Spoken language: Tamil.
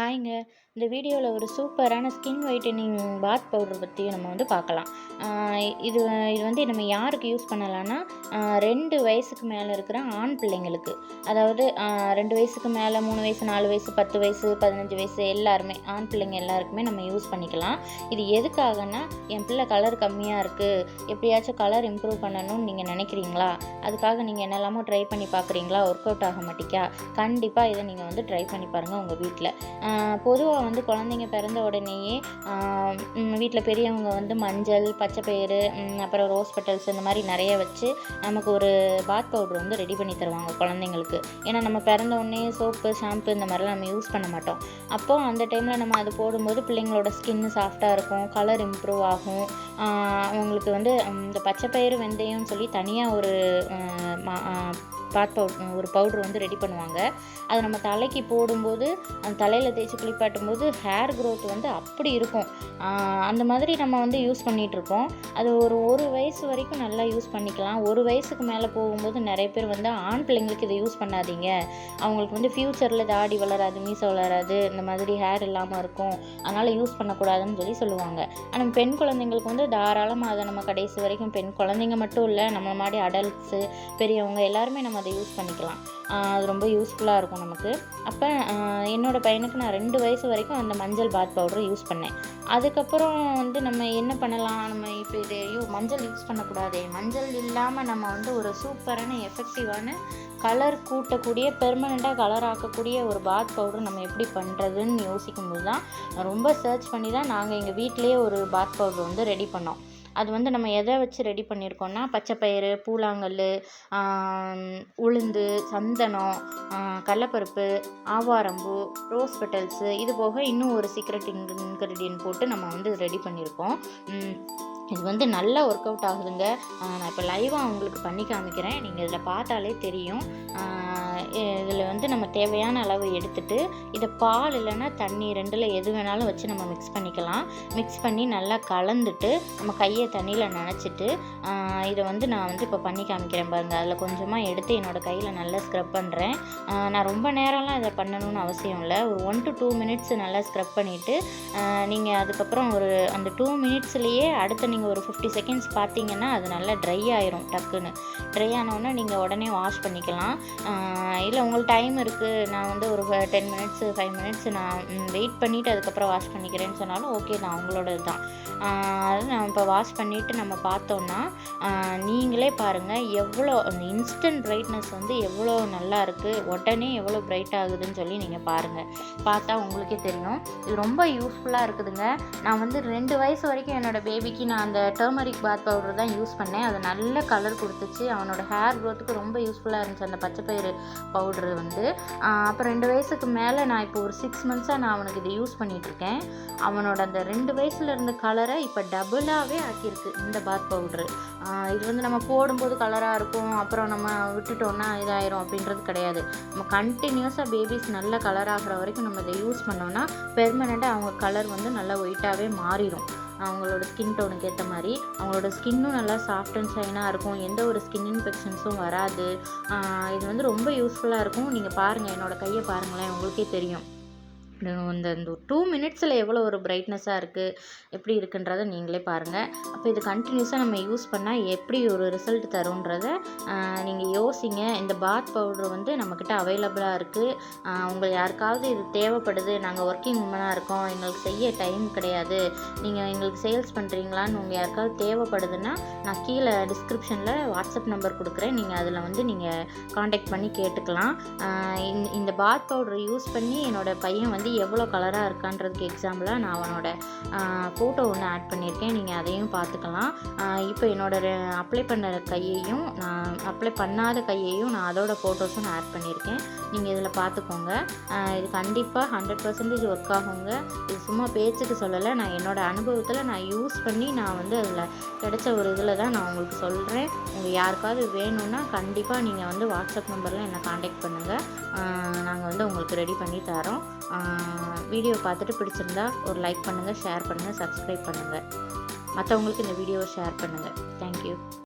ஹாய்ங்க இந்த வீடியோவில் ஒரு சூப்பரான ஸ்கின் ஒயிட்டனிங் பாத் பவுடர் பற்றி நம்ம வந்து பார்க்கலாம் இது இது வந்து நம்ம யாருக்கு யூஸ் பண்ணலான்னா ரெண்டு வயசுக்கு மேலே இருக்கிற ஆண் பிள்ளைங்களுக்கு. அதாவது ரெண்டு வயசுக்கு மேலே மூணு வயசு நாலு வயசு பத்து வயசு பதினஞ்சு வயசு எல்லாருமே ஆண் பிள்ளைங்க எல்லாருக்குமே நம்ம யூஸ் பண்ணிக்கலாம். இது எதுக்காகனா என் பிள்ளை கலர் கம்மியாக இருக்குது எப்படியாச்சும் கலர் இம்ப்ரூவ் பண்ணணும்னு நீங்கள் நினைக்கிறீங்களா? அதுக்காக நீங்கள் என்னெல்லாமோ ட்ரை பண்ணி பார்க்குறீங்களா ஒர்க் அவுட் ஆக மாட்டேங்கா கண்டிப்பாக இதை நீங்கள் வந்து ட்ரை பண்ணி பாருங்கள் உங்கள் வீட்டில் பொதுவாக வந்து குழந்தைங்க பிறந்த உடனேயே வீட்டில் பெரியவங்க வந்து மஞ்சள் பச்சைப்பயிறு அப்புறம் ரோஸ் பெட்டல்ஸ் இந்த மாதிரி நிறைய வச்சு நமக்கு ஒரு பாத் பவுடர் வந்து ரெடி பண்ணி தருவாங்க குழந்தைங்களுக்கு. ஏன்னா நம்ம பிறந்த உடனே சோப்பு ஷாம்பு இந்த மாதிரிலாம் நம்ம யூஸ் பண்ண மாட்டோம். அப்போது அந்த டைமில் நம்ம அது போடும்போது பிள்ளைங்களோட ஸ்கின்னு சாஃப்டாக இருக்கும் கலர் இம்ப்ரூவ் ஆகும். அவங்களுக்கு வந்து இந்த பச்சை பயிறு வெந்தயம்னு சொல்லி தனியாக ஒரு பாத் பவுட் ஒரு பவுட்ரு வந்து ரெடி பண்ணுவாங்க. அதை நம்ம தலைக்கு போடும்போது அந்த தலையில் தேய்ச்சி குளிப்பாட்டும் போது ஹேர் க்ரோத் வந்து அப்படி இருக்கும். அந்த மாதிரி நம்ம வந்து யூஸ் பண்ணிகிட்ருப்போம் அது ஒரு ஒரு வயசு வரைக்கும் நல்லா யூஸ் பண்ணிக்கலாம். ஒரு வயசுக்கு மேலே போகும்போது நிறைய பேர் வந்து ஆண் பிள்ளைங்களுக்கு இதை யூஸ் பண்ணாதீங்க. அவங்களுக்கு வந்து ஃப்யூச்சரில் தாடி வளராது மீசை வளராது இந்த மாதிரி ஹேர் இல்லாமல் இருக்கும். அதனால் யூஸ் பண்ணக்கூடாதுன்னு சொல்லி சொல்லுவாங்க. ஆனால் பெண் குழந்தைங்களுக்கு வந்து தாராளமாக அதை நம்ம கடைசி வரைக்கும் பெண் குழந்தைங்க மட்டும் இல்லை நம்ம மாதிரி அடல்ட்ஸு பெரியவங்க எல்லாருமே நம்ம அதை யூஸ் பண்ணிக்கலாம். அது ரொம்ப யூஸ்ஃபுல்லாக இருக்கும் நமக்கு. அப்போ என்னோடய பையனுக்கு நான் ரெண்டு வயசு வரைக்கும் அந்த மஞ்சள் பாத் பவுடரை யூஸ் பண்ணேன். அதுக்கப்புறம் வந்து நம்ம என்ன பண்ணலாம்? நம்ம இப்போ இது யூ மஞ்சள் யூஸ் பண்ணக்கூடாதே. மஞ்சள் இல்லாமல் நம்ம வந்து ஒரு சூப்பரான எஃபெக்டிவான கலர் கூட்டக்கூடிய பெர்மனெண்ட்டாக கலர் ஆக்கக்கூடிய ஒரு பாத் பவுடர் நம்ம எப்படி பண்ணுறதுன்னு யோசிக்கும்போது தான் ரொம்ப சர்ச் பண்ணி தான் நாங்கள் எங்கள் வீட்டிலேயே ஒரு பாத் பவுடர் வந்து ரெடி பண்ணோம். அது வந்து நம்ம எதை வச்சு ரெடி பண்ணியிருக்கோம்னா பச்சைப்பயிறு பூலாங்கல் உளுந்து சந்தனம் கடலப்பருப்பு ஆவாரம்பூ ரோஸ் பெட்டல்ஸு இது போக இன்னும் ஒரு சீக்ரெட் இன்க்ரீடியன்ட் போட்டு நம்ம வந்து ரெடி பண்ணியிருக்கோம். இது வந்து நல்லா ஒர்க் அவுட் ஆகுதுங்க. நான் இப்போ லைவாக உங்களுக்கு பண்ணி காமிக்கிறேன். நீங்கள் இதில் பார்த்தாலே தெரியும். இதில் வந்து நம்ம தேவையான அளவு எடுத்துட்டு இதை பால் இல்லைன்னா தண்ணி ரெண்டில் எது வேணாலும் வச்சு நம்ம மிக்ஸ் பண்ணிக்கலாம். மிக்ஸ் பண்ணி நல்லா கலந்துட்டு நம்ம கையை தண்ணியில் நினச்சிட்டு இதை வந்து நான் வந்து இப்போ பண்ணி காமிக்கிறேன் பாருங்கள் அதில் கொஞ்சமாக எடுத்து என்னோடய கையில் நல்லா ஸ்க்ரப் பண்ணுறேன் நான் ரொம்ப நேரம்லாம் இதை பண்ணணும்னு அவசியம் இல்லை. ஒரு ஒன் டு டூ மினிட்ஸ் நல்லா ஸ்க்ரப் பண்ணிவிட்டு நீங்கள் அதுக்கப்புறம் ஒரு அந்த டூ மினிட்ஸ்லேயே அடுத்த நீங்கள் நீங்கள் ஒரு ஃபிஃப்டி செகண்ட்ஸ் பார்த்தீங்கன்னா அது நல்லா ட்ரை ஆயிரும் டக்குன்னு. ட்ரை ஆனவுடனே நீங்கள் உடனே வாஷ் பண்ணிக்கலாம். இல்லை உங்களுக்கு டைம் இருக்குது நான் வந்து ஒரு டென் மினிட்ஸு ஃபைவ் மினிட்ஸ் நான் வெயிட் பண்ணிவிட்டு அதுக்கப்புறம் வாஷ் பண்ணிக்கிறேன்னு சொன்னாலும் ஓகே நான் உங்களோடது தான். அது நம்ம இப்போ வாஷ் பண்ணிவிட்டு நம்ம பார்த்தோன்னா நீங்களே பாருங்கள் எவ்வளோ அந்த இன்ஸ்டன்ட் பிரைட்னஸ் வந்து எவ்வளோ நல்லா இருக்குது உடனே எவ்வளோ பிரைட் ஆகுதுன்னு சொல்லி நீங்கள் பாருங்கள் பார்த்தா உங்களுக்கே தெரியும். இது ரொம்ப யூஸ்ஃபுல்லாக இருக்குதுங்க. நான் வந்து ரெண்டு வயசு வரைக்கும் என்னோடய பேபிக்கு நான் அந்த டர்மரிக் பாத் பவுடர் தான் யூஸ் பண்ணேன். அது நல்ல கலர் கொடுத்துச்சு. அவனோட ஹேர் க்ரோத்துக்கு ரொம்ப யூஸ்ஃபுல்லாக இருந்துச்சு அந்த பச்சைப்பயிறு பவுடர் வந்து. அப்புறம் ரெண்டு வயசுக்கு மேலே நான் இப்போ ஒரு சிக்ஸ் மந்த்ஸாக நான் அவனுக்கு இதை யூஸ் பண்ணிகிட்ருக்கேன் அவனோட அந்த ரெண்டு வயசில் இருந்த கலரை இப்போ டபுளாகவே ஆக்கியிருக்கு இந்த பாத் பவுட்ரு இது வந்து நம்ம போடும்போது கலராக இருக்கும் அப்புறம் நம்ம விட்டுட்டோன்னா இதாயிரும் அப்படின்றது கிடையாது. நம்ம கண்டினியூஸாக பேபிஸ் நல்ல கலர் ஆகிற வரைக்கும் நம்ம இதை யூஸ் பண்ணோன்னா பெர்மனெண்ட்டாக அவங்க கலர் வந்து நல்லா ஒயிட்டாகவே மாறிடும் அவங்களோட ஸ்கின் டோனுக்கு ஏற்ற மாதிரி அவங்களோட ஸ்கின்னும் நல்லா சாஃப்ட் அண்ட் ஷைனாக இருக்கும். எந்த ஒரு ஸ்கின் இன்ஃபெக்ஷன்ஸும் வராது. இது வந்து ரொம்ப யூஸ்ஃபுல்லாக இருக்கும். நீங்கள் பாருங்கள் என்னோடய கையை பாருங்களேன் உங்களுக்கே தெரியும். இந்த இந்த டூ மினிட்ஸில் எவ்வளோ ஒரு பிரைட்னஸாக இருக்குது எப்படி இருக்குன்றதை நீங்களே பாருங்கள் அப்போ இது கண்டினியூஸாக நம்ம யூஸ் பண்ணால் எப்படி ஒரு ரிசல்ட் தருன்றத நீங்கள் யோசிங்க. இந்த பாத் பவுடர் வந்து நம்மக்கிட்ட அவைலபிளாக இருக்குது உங்கள் யாருக்காவது இது தேவைப்படுது நாங்கள் ஒர்க்கிங் உமனாக இருக்கோம் எங்களுக்கு செய்ய டைம் கிடையாது நீங்கள் எங்களுக்கு சேல்ஸ் பண்ணுறீங்களான்னு உங்கள் யாருக்காவது தேவைப்படுதுன்னா நான் கீழே டிஸ்கிரிப்ஷனில் வாட்ஸ்அப் நம்பர் கொடுக்குறேன். நீங்கள் அதில் வந்து நீங்கள் காண்டாக்ட் பண்ணி கேட்டுக்கலாம். இந்த பாத் பவுடர் யூஸ் பண்ணி என்னோடய பையன் வந்து வந்து எவ்வளோ கலராக இருக்கான்றதுக்கு எக்ஸாம்பிளாக நான் அவனோட ஃபோட்டோ ஒன்று ஆட் பண்ணியிருக்கேன். நீங்கள் அதையும் பார்த்துக்கலாம். இப்போ என்னோடய அப்ளை பண்ண கையையும் நான் அப்ளை பண்ணாத கையையும் நான் அதோட ஃபோட்டோஸும் நான் ஆட் பண்ணியிருக்கேன். நீங்கள் இதில் பார்த்துக்கோங்க. இது கண்டிப்பாக ஹண்ட்ரட் பர்சன்டேஜ் ஒர்க் ஆகுங்க. இது சும்மா பேச்சுக்கு சொல்லலை. நான் என்னோடய அனுபவத்தில் நான் யூஸ் பண்ணி நான் வந்து அதில் கிடைச்ச ஒரு இதில் தான் நான் உங்களுக்கு சொல்கிறேன் உங்கள் யாருக்காவது வேணும்னா கண்டிப்பாக நீங்கள் வந்து வாட்ஸ்அப் நம்பரில் என்னை காண்டாக்ட் பண்ணுங்கள் நாங்கள் வந்து உங்களுக்கு ரெடி பண்ணி தரோம். வீடியோ பார்த்துட்டு பிடிச்சிருந்தா ஒரு லைக் பண்ணுங்கள் ஷேர் பண்ணுங்கள் சப்ஸ்கிரைப் பண்ணுங்கள் மற்றவங்களுக்கு இந்த வீடியோவை ஷேர் பண்ணுங்கள் தேங்க்யூ